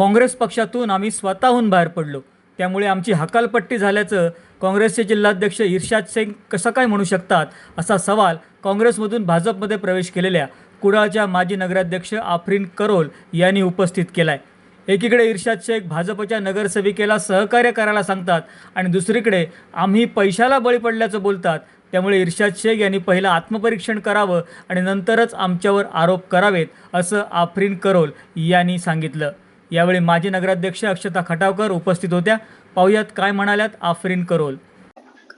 काँग्रेस पक्षातून आम्ही स्वतःहून बाहेर पडलो. त्यामुळे आमची हकालपट्टी झाल्याचं काँग्रेसचे जिल्हाध्यक्ष इर्शाद शेख कसं काय म्हणू शकतात असा सवाल काँग्रेसमधून भाजपमध्ये प्रवेश केलेल्या कुडाळच्या माजी नगराध्यक्ष आफरीन करोल यांनी उपस्थित केला आहे एकीकडे इर्शाद शेख भाजपच्या नगरसेविकेला सहकार्य करायला सांगतात आणि दुसरीकडे आम्ही पैशाला बळी पडल्याचं बोलतात. त्यामुळे इर्शाद शेख यांनी पहिलं आत्मपरीक्षण करावं आणि नंतरच आमच्यावर आरोप करावेत असं आफरीन करोल यांनी सांगितलं. यावेळी माजी नगराध्यक्ष अक्षता खटावकर उपस्थित होत्या. पाहुयात काय म्हणाल्यात आफरीन करोल.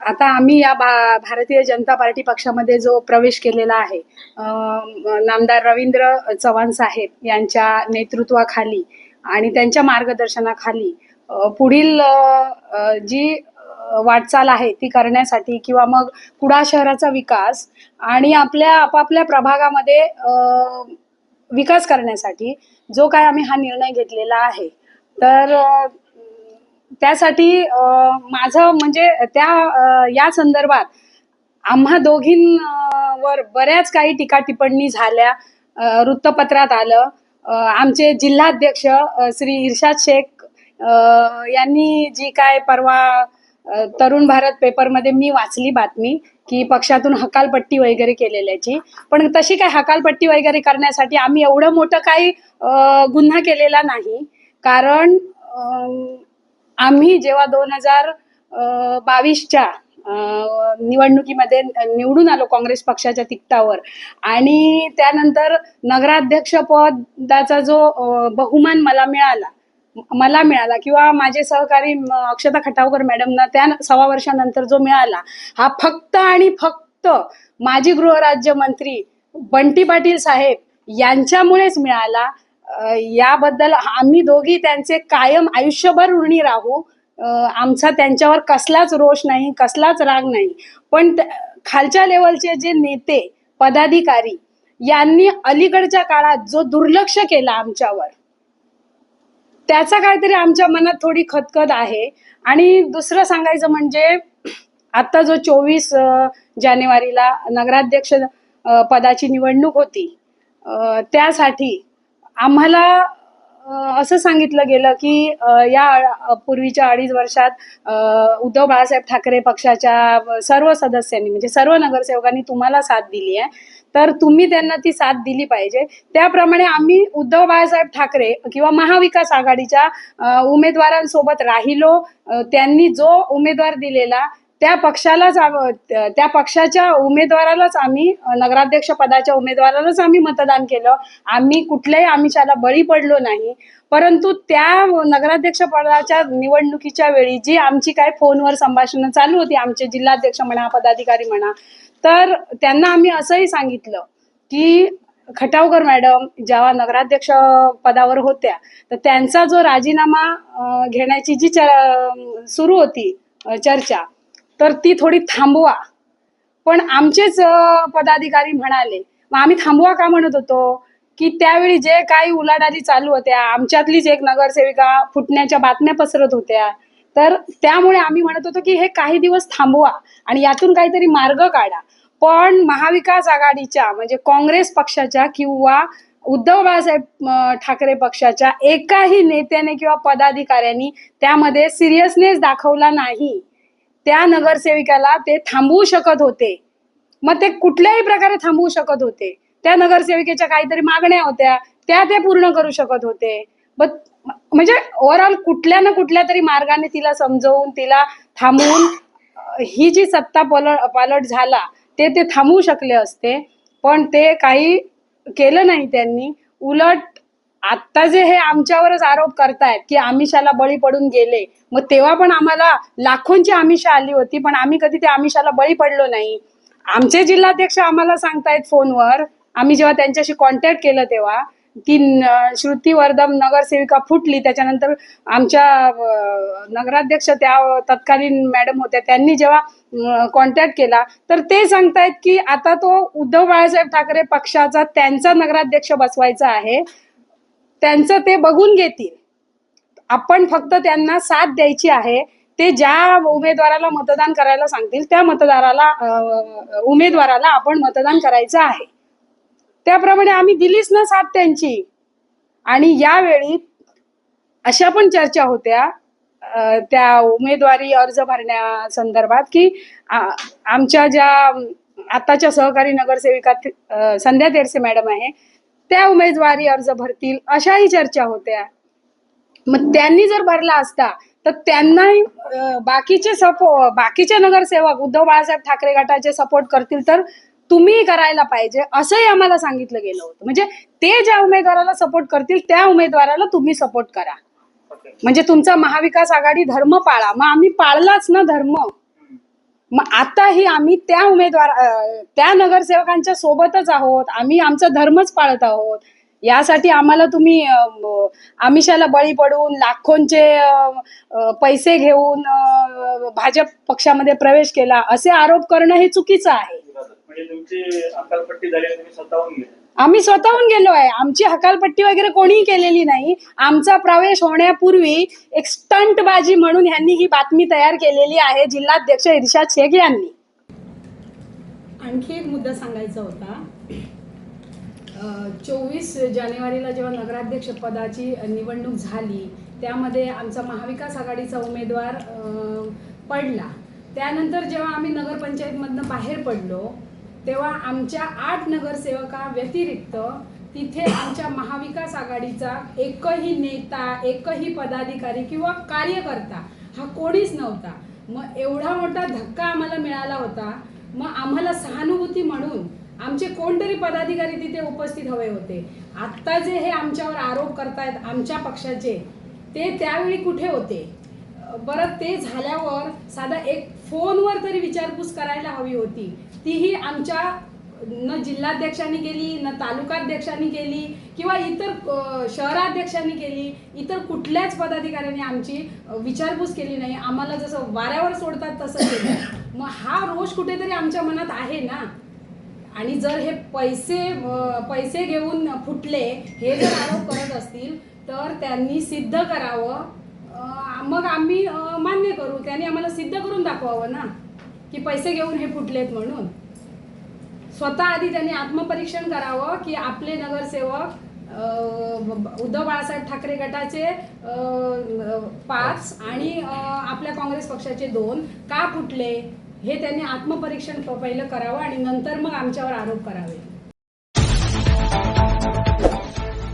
आता आम्ही या भा- भारतीय जनता पार्टी पक्षामध्ये जो प्रवेश केलेला आहे नामदार रवींद्र चव्हाण साहेब यांच्या नेतृत्वाखाली आणि त्यांच्या मार्गदर्शनाखाली पुढील जी वाटचाल आहे ती करण्यासाठी किंवा मग कुडा शहराचा विकास आणि आपल्या आपापल्या प्रभागामध्ये विकास करण्यासाठी जो काय आम्ही हा निर्णय घेतलेला आहे. तर त्यासाठी माझं म्हणजे त्या या संदर्भात आम्हा दोघींवर बऱ्याच काही टीका टिप्पणी झाल्या वृत्तपत्रात आलं. आमचे जिल्हाध्यक्ष श्री इर्शाद शेख यांनी जी काय परवा तरुण भारत पेपरमध्ये मी वाचली बातमी की पक्षातून हकालपट्टी वगैरे केलेल्याची. पण तशी काय हकालपट्टी वगैरे करण्यासाठी आम्ही एवढं मोठं काही गुन्हा केलेला नाही. कारण आम्ही जेव्हा दोन हजार बावीसच्या निवडणुकीमध्ये निवडून आलो काँग्रेस पक्षाच्या तिकटावर. आणि त्यानंतर नगराध्यक्ष पदाचा जो बहुमान मला मिळाला मला मिळाला किंवा माझे सहकारी अक्षता खटावकर मॅडमना त्या सव्वा वर्षानंतर जो मिळाला हा फक्त आणि फक्त माजी गृहराज्यमंत्री बंटी पाटील साहेब यांच्यामुळेच मिळाला. याबद्दल आम्ही दोघी त्यांचे कायम आयुष्यभर ऋणी राहू. आमचा त्यांच्यावर कसलाच रोष नाही कसलाच राग नाही. पण खालच्या लेवलचे जे नेते पदाधिकारी यांनी अलीकडच्या काळात जो दुर्लक्ष केला आमच्यावर त्याचा काहीतरी आमच्या मनात थोडी खतखत आहे. आणि दुसरं सांगायचं म्हणजे आता जो चोवीस जानेवारीला नगराध्यक्ष पदाची निवडणूक होती त्यासाठी आम्हाला असं सांगितलं गेलं की या पूर्वीच्या अडीच वर्षात उद्धव बाळासाहेब ठाकरे पक्षाच्या सर्व सदस्यांनी म्हणजे सर्व नगरसेवकांनी तुम्हाला साथ दिली आहे तर तुम्ही त्यांना ती साथ दिली पाहिजे. त्याप्रमाणे आम्ही उद्धव बाळासाहेब ठाकरे किंवा महाविकास आघाडीच्या उमेदवारांसोबत राहिलो. त्यांनी जो उमेदवार दिलेला त्या पक्षालाच त्या पक्षाच्या उमेदवारालाच आम्ही नगराध्यक्ष पदाच्या उमेदवारालाच आम्ही मतदान केलं. आम्ही कुठल्याही आमिषाला बळी पडलो नाही. परंतु त्या नगराध्यक्ष पदाच्या निवडणुकीच्या वेळी जी आमची काय फोनवर संभाषणं चालू होती आमचे जिल्हाध्यक्ष म्हणा पदाधिकारी म्हणा तर त्यांना आम्ही असंही सांगितलं की खटावकर मॅडम जेव्हा नगराध्यक्ष पदावर होत्या तर त्यांचा जो राजीनामा घेण्याची जी च सुरू होती चर्चा तर ती थोडी थांबवा. पण आमचेच पदाधिकारी म्हणाले मग आम्ही थांबवा का? म्हणत होतो. की त्यावेळी जे काही उलाढाली चालू होत्या आमच्यातलीच एक नगरसेविका फुटण्याच्या बातम्या पसरत होत्या. तर त्यामुळे आम्ही म्हणत होतो की हे काही दिवस थांबवा आणि यातून काहीतरी मार्ग काढा. पण महाविकास आघाडीच्या म्हणजे काँग्रेस पक्षाच्या किंवा उद्धव बाळासाहेब ठाकरे पक्षाच्या एकाही नेत्याने किंवा पदाधिकाऱ्यांनी त्यामध्ये सिरियसनेस दाखवला नाही. त्या नगरसेविकाला ते थांबवू शकत होते. मग ते कुठल्याही प्रकारे थांबवू शकत होते. त्या नगरसेविकेच्या काहीतरी मागण्या होत्या. त्या ते पूर्ण करू शकत होते. बट म्हणजे ओव्हरऑल कुठल्या ना कुठल्या तरी मार्गाने तिला समजवून तिला थांबवून ही जी सत्ता पलट पालट झाला ते ते थांबवू शकले असते. पण ते काही केलं नाही त्यांनी. उलट आता जे हे आमच्यावरच आरोप करतायत की आमिषाला बळी पडून गेले मग तेव्हा पण आम्हाला लाखोंची आमिषा आली होती पण आम्ही कधी त्या आमिषाला बळी पडलो नाही. आमचे जिल्हाध्यक्ष आम्हाला सांगतायत फोनवर आम्ही जेव्हा त्यांच्याशी कॉन्टॅक्ट केलं तेव्हा की न- श्रुती वर्धम नगरसेविका फुटली त्याच्यानंतर आमच्या नगराध्यक्ष त्या तत्कालीन मॅडम होत्या त्यांनी जेव्हा कॉन्टॅक्ट केला तर ते सांगतायत की आता तो उद्धव बाळासाहेब ठाकरे पक्षाचा त्यांचा नगराध्यक्ष बसवायचा आहे त्यांचं ते बघून घेतील. आपण फक्त त्यांना साथ द्यायची आहे. ते ज्या उमेदवाराला मतदान करायला सांगतील त्या मतदाराला उमेदवाराला आपण मतदान करायचं आहे. त्याप्रमाणे आम्ही दिलीच ना साथ त्यांची. आणि यावेळी अशा पण चर्चा होत्या त्या उमेदवारी अर्ज भरण्यासंदर्भात की आमच्या ज्या आताच्या सहकारी नगरसेविका संध्या तेरसे मॅडम आहे त्या उमेदवारी अर्ज भरतील अशाही चर्चा होत्या. मग त्यांनी जर भरला असता तर त्यांनाही बाकीचे सपो बाकीचे नगरसेवक उद्धव बाळासाहेब ठाकरे गटाचे सपोर्ट करतील तर तुम्ही करायला पाहिजे असंही आम्हाला सांगितलं गेलं होतं. म्हणजे ते ज्या उमेदवाराला सपोर्ट करतील त्या उमेदवाराला तुम्ही सपोर्ट करा. म्हणजे तुमचा महाविकास आघाडी धर्म पाळा. मग आम्ही पाळलाच ना धर्म. मग आताही आम्ही त्या उमेदवार त्या नगरसेवकांच्या सोबतच आहोत. आम्ही आमचा धर्मच पाळत आहोत. यासाठी आम्हाला तुम्ही आमिषाला बळी पडून लाखोंचे पैसे घेऊन भाजप पक्षामध्ये प्रवेश केला असे आरोप करणं हे चुकीचं आहे. आम्ही स्वतःहून गेलो आहे. आमची हकालपट्टी वगैरे कोणीही केलेली नाही. आमचा प्रवेश होण्यापूर्वी एक स्टंटबाजी म्हणून ह्यांनी ही बातमी तयार केलेली आहे जिल्हाध्यक्ष इर्शाद शेख यांनी. आणखी एक मुद्दा सांगायचा होता. चोवीस जानेवारीला जेव्हा नगराध्यक्ष पदाची निवडणूक झाली त्यामध्ये आमचा महाविकास आघाडीचा उमेदवार पडला. त्यानंतर जेव्हा आम्ही नगरपंचायतमधनं बाहेर पडलो तेव्हा आमच्या आठ नगरसेवका व्यतिरिक्त तिथे आमच्या महाविकास आघाडीचा एकही नेता एकही पदाधिकारी किंवा कार्यकर्ता हा कोणीच नव्हता. मग एवढा मोठा धक्का आम्हाला मिळाला होता. मग आम्हाला सहानुभूती म्हणून आमचे कोणतरी पदाधिकारी तिथे उपस्थित हवे होते. आत्ता जे हे आमच्यावर आरोप करतायत आमच्या पक्षाचे ते त्यावेळी कुठे होते? बरं ते झाल्यावर साधा एक फोनवर तरी विचारपूस करायला हवी होती. तीही आमच्या न जिल्हाध्यक्षांनी केली न तालुकाध्यक्षांनी केली किंवा इतर शहराध्यक्षांनी केली इतर कुठल्याच पदाधिकाऱ्यांनी आमची विचारपूस केली नाही. आम्हाला जसं वाऱ्यावर सोडतात तसं केलं. मग हा रोष कुठेतरी आमच्या मनात आहे ना? आणि जर हे पैसे पैसे घेऊन फुटले हे जर आरोप करत असतील तर त्यांनी सिद्ध करावं. मग आम्ही मान्य करू. त्याने आम्हाला सिद्ध करून दाखवावं ना की पैसे घेऊन हे फुटलेत म्हणून. स्वतः आधी त्यांनी आत्मपरीक्षण करावं की आपले नगरसेवक उद्धव बाळासाहेब ठाकरे गटाचे पाच आणि आपल्या काँग्रेस पक्षाचे दोन का फुटले हे त्यांनी आत्मपरीक्षण पहिलं करावं आणि नंतर मग आमच्यावर आरोप करावे.